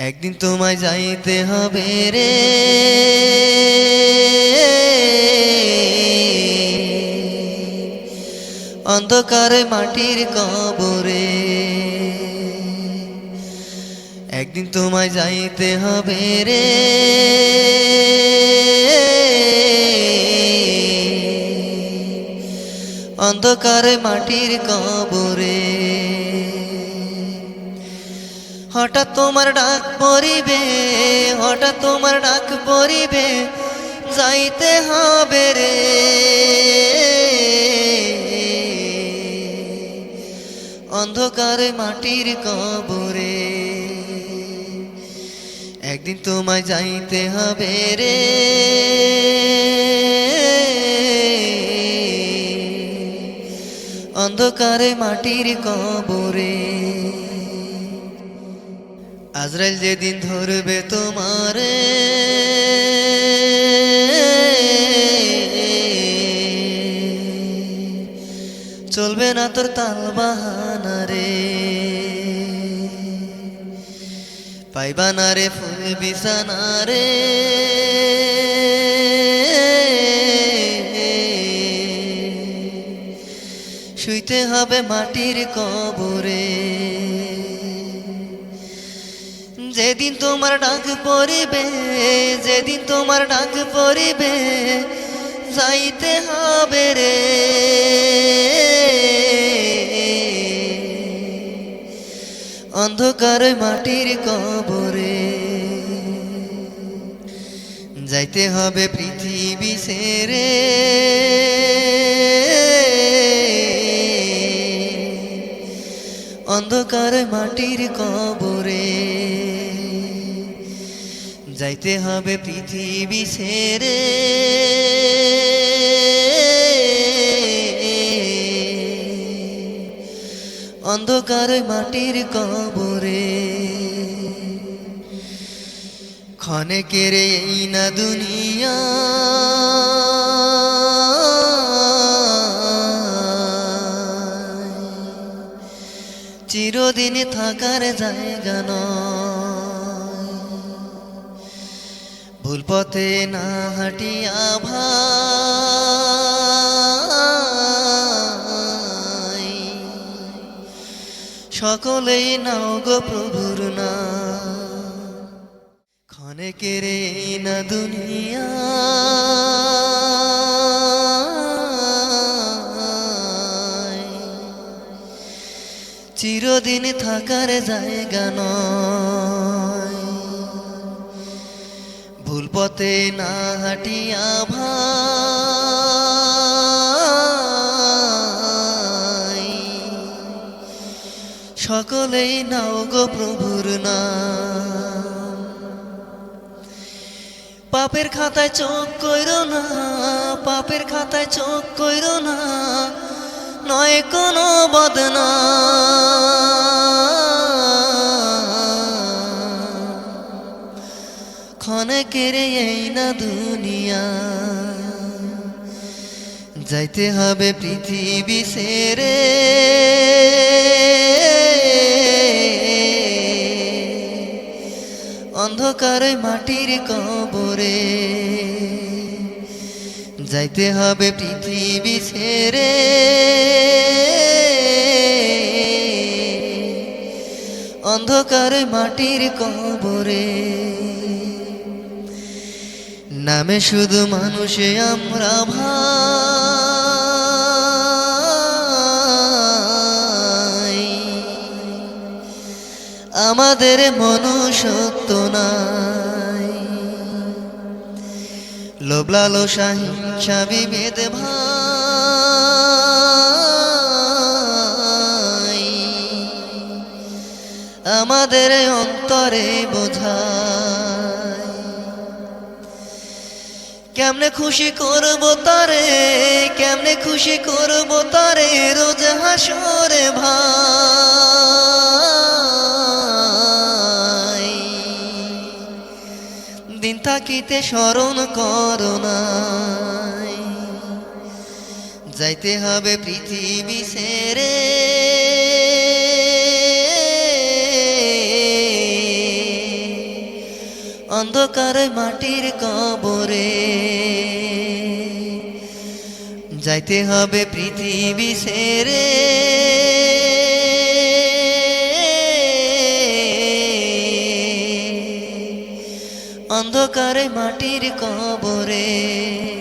একদিন তোমায় যাইতে হবে রে। অন্ধকারে মাটির কবরে। একদিন তোমায় যাইতে হবে রে। অন্ধকারে মাটির কবরে। হঠাৎ তোমার ডাক পরিবে হঠাৎ তোমার ডাক পরিবে যাইতে হবে রে। অন্ধকারে মাটির কবরে একদিন তোমায় যাইতে হবে রে। অন্ধকারে মাটির কবরে আজরাইল যেদিন ধরবে তোমারে, চলবে না তোর তাল বাহানা রে। পাইবা না রে ফুল বিছানা রে। শুইতে হবে মাটির কবরে। যেদিন তোমার ডাক পড়িবে, যেদিন তোমার ডাক পড়িবে, যাইতে হবে রে। অন্ধকার মাটির কবরে। যাইতে হবে পৃথিবী সেরে। অন্ধকার মাটির কবরে। যাইতে হবে পৃথিবী ছেড়ে। অন্ধকার মাটির কবরে। ক্ষণে কেড়ে এই না দুনিয়া। চিরদিন থাকার জায়গা নয়। ভুল পথে না হাঁটিয়া ভাই। সকলেই নাও গো প্রভুর না ক্ষণে কেড়ে না দুনিয়া। চিরদিন থাকার জায়গা নয়। পথে না হাঁটিয়া ভাই। সকলেই নাও গো প্রভুর নাম। পাপের খাতায় চোখ কইর না, পাপের খাতায় চোখ কইর না, নয় কোনো বদনা। ক্ষণে কেড়ে এই না দুনিয়া? যাইতে হবে পৃথিবী সেরে। অন্ধকারে মাটির কবরে। যাইতে হবে পৃথিবী ছেড়ে অন্ধকারে মাটির কবরে। নামে শুধু মানুষে আমরা ভাই। আমাদের মনুষ্যত্ব নাই। লোবলালো হিংসা বিভেদ ভাই। আমাদের অন্তরে বোঝায় কেমনে খুশি করব তারে, কেমনে খুশি করব তারে, রোজ হাসরে ভাই। দিন থাকিতে স্মরণ করোনাই যাইতে হবে পৃথিবী সেরে। অন্ধকারে মাটির কবরে। যাইতে হবে পৃথিবী সেরে। অন্ধকারে মাটির কবরে।